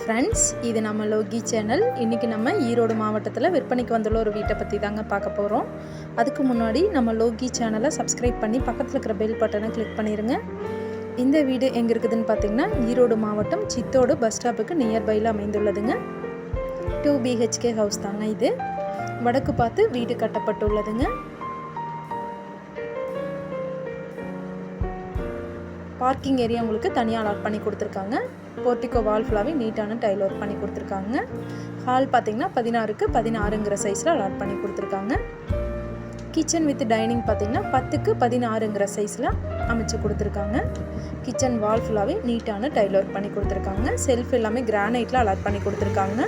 Friends இது நம்ம Loki channel. இன்றைக்கி நம்ம ஈரோடு மாவட்டத்தில் விற்பனைக்கு வந்துள்ள ஒரு வீட்டை பற்றி தாங்க பார்க்க போகிறோம் அதுக்கு முன்னாடி நம்ம லோகி சேனலை சப்ஸ்கிரைப் பண்ணி பக்கத்தில் இருக்கிற பெல் பட்டனை கிளிக் பண்ணிடுங்க இந்த வீடு எங்கே இருக்குதுன்னு பார்த்தீங்கன்னா ஈரோடு மாவட்டம் சித்தோடு பஸ் ஸ்டாப்புக்கு நியர்பையில் அமைந்துள்ளதுங்க. டூ பிஹெச்கே ஹவுஸ் தாங்க இது. வடக்கு பார்த்து வீடு கட்டப்பட்டுள்ளதுங்க. பார்க்கிங் ஏரியா உங்களுக்கு தனியாக அலாட் பண்ணி கொடுத்துருக்காங்க. போர்ட்டிகோ வால் ஃபுல்லாகவே நீட்டான டைல் ஒர்க் பண்ணி கொடுத்துருக்காங்க. ஹால் பார்த்திங்கன்னா பதினாறுக்கு பதினாறுங்கிற சைஸில் அலாட் பண்ணி கொடுத்துருக்காங்க. கிச்சன் வித் டைனிங் பார்த்தீங்கன்னா பத்துக்கு பதினாறுங்கிற சைஸில் அமைச்சு கொடுத்துருக்காங்க. கிச்சன் வால் ஃபுல்லாகவே நீட்டான டைல் ஒர்க் பண்ணி கொடுத்துருக்காங்க. செல்ஃப் எல்லாமே கிரானைட்டில் அலாட் பண்ணி கொடுத்துருக்காங்க.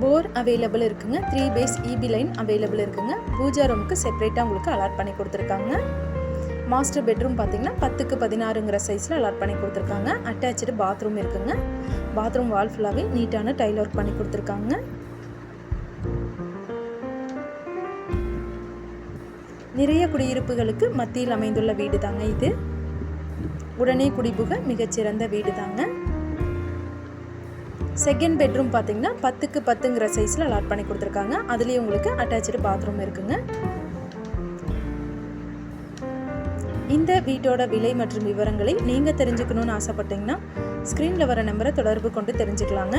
போர் அவைலபிள் இருக்குங்க. Three phase EB line available இருக்குங்க. பூஜா ரூமுக்கு செப்பரேட்டாக உங்களுக்கு அலாட் பண்ணி கொடுத்துருக்காங்க. மாஸ்டர் பெட்ரூம் பார்த்தீங்கன்னா பத்துக்கு பதினாறுங்கிற சைஸில் அலாட் பண்ணி கொடுத்துருக்காங்க. அட்டாச்சு பாத்ரூம் இருக்குங்க. பாத்ரூம் வால் ஃபுல்லாகவே நீட்டான டைல் ஒர்க் பண்ணி கொடுத்துருக்காங்க. நிறைய குடியிருப்புகளுக்கு மத்தியில் அமைந்துள்ள வீடு தாங்க இது. உடனே குடிபுக மிகச்சிறந்த வீடு தாங்க செகண்ட் பெட்ரூம் பார்த்தீங்கன்னா பத்துக்கு பத்துங்கிற சைஸில் அலாட் பண்ணி கொடுத்துருக்காங்க. அதுலேயும் உங்களுக்கு அட்டாச்சு பாத்ரூம் இருக்குங்க. இந்த வீட்டோட விலை மற்றும் விவரங்களை நீங்கள் தெரிஞ்சுக்கணும்னு ஆசைப்பட்டீங்கன்னா ஸ்க்ரீனில் வர நம்பரை தொடர்பு கொண்டு தெரிஞ்சுக்கலாங்க.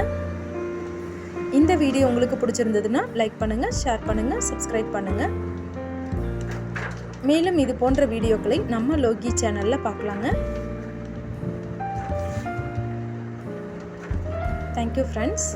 இந்த வீடியோ உங்களுக்கு பிடிச்சிருந்ததுன்னா லைக் பண்ணுங்கள் ஷேர் பண்ணுங்கள் சப்ஸ்கிரைப் பண்ணுங்கள் மேலும் இது போன்ற வீடியோக்களை நம்ம லோகி சேனலில் பார்க்கலாங்க. Thank you friends